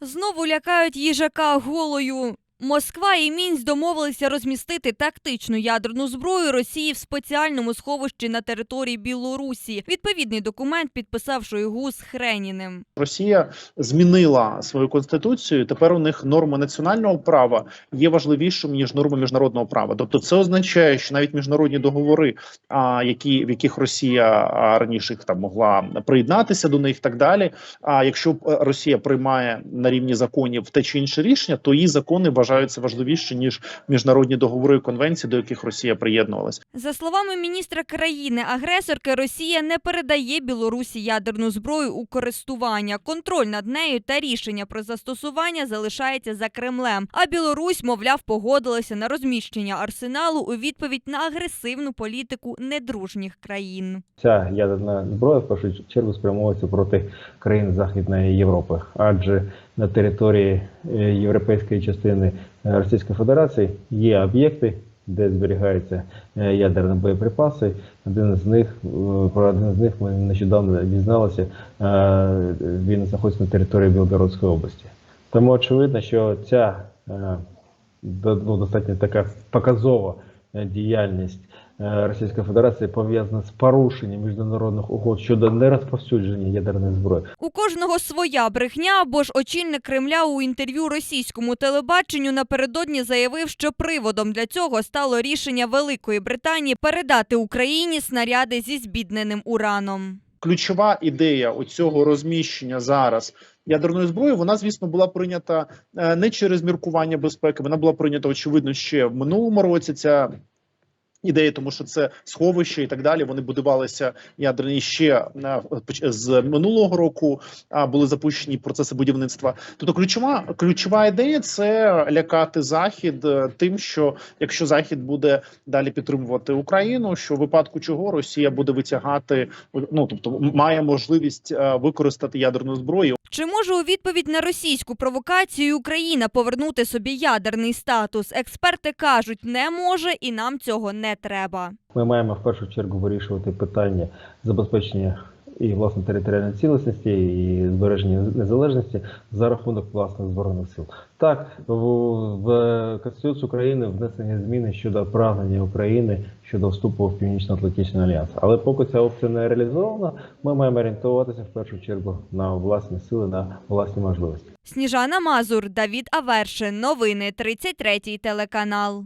Знову лякають їжака голою. Москва і Мінськ домовилися розмістити тактичну ядерну зброю Росії в спеціальному сховищі на території Білорусі. Відповідний документ підписав Шойгу з Хреніним. Росія змінила свою конституцію. Тепер у них норми національного права є важливішими ніж норми міжнародного права. Тобто, це означає, що навіть міжнародні договори, а які в яких Росія раніше там могла приєднатися до них, так далі. А якщо е, Росія приймає на рівні законів те чи інше рішення, то її закони вважаються важливіші ніж міжнародні договори і конвенції, до яких Росія приєднувалася. За словами міністра країни-агресорки, Росія не передає Білорусі ядерну зброю у користування. Контроль над нею та рішення про застосування залишається за Кремлем. А Білорусь, мовляв, погодилася на розміщення арсеналу у відповідь на агресивну політику недружніх країн. Ця ядерна зброя в першу чергу спрямовується проти країн Західної Європи, адже на території е, європейської частини Російської Федерації є об'єкти, де зберігаються е, ядерні боєприпаси. Один з них е, про один з них ми нещодавно дізналися. е, Він знаходиться на території Білгородської області. Тому очевидно, що ця е, ну, достатньо така показова е, діяльність е, Російської Федерації пов'язана з порушенням міжнародних угод щодо нерозповсюдження ядерної зброї. У кожного своя брехня, бо ж очільник Кремля у інтерв'ю російському телебаченню напередодні заявив, що приводом для цього стало рішення Великої Британії передати Україні снаряди зі збідненим ураном. ключова ідея оцього розміщення зараз ядерної зброї, вона звісно була прийнята е, не через міркування безпеки. Вона була прийнята очевидно ще в минулому році. Ця ідея, тому що це сховище і так далі. Вони будувалися ядерні ще е, з минулого року. А були запущені процеси будівництва. Тобто, ключова ключова ідея це лякати захід е, тим, що якщо захід буде далі підтримувати Україну, що в випадку чого Росія буде витягати ну тобто має можливість е, використати ядерну зброю. Чи може у відповідь на російську провокацію Україна повернути собі ядерний статус? Експерти кажуть, не може і нам цього не треба. Ми маємо в першу чергу вирішувати питання забезпечення і власне територіальної цілісності, і збереження незалежності за рахунок власних збройних сил. Так, в, в Конституцію України внесені зміни щодо прагнення України щодо вступу в Північно-Атлантичний альянс. Але поки ця опція не реалізована, ми маємо орієнтуватися в першу чергу на власні сили, на власні можливості. Сніжана Мазур, Давід Авершин. Новини 33 телеканал.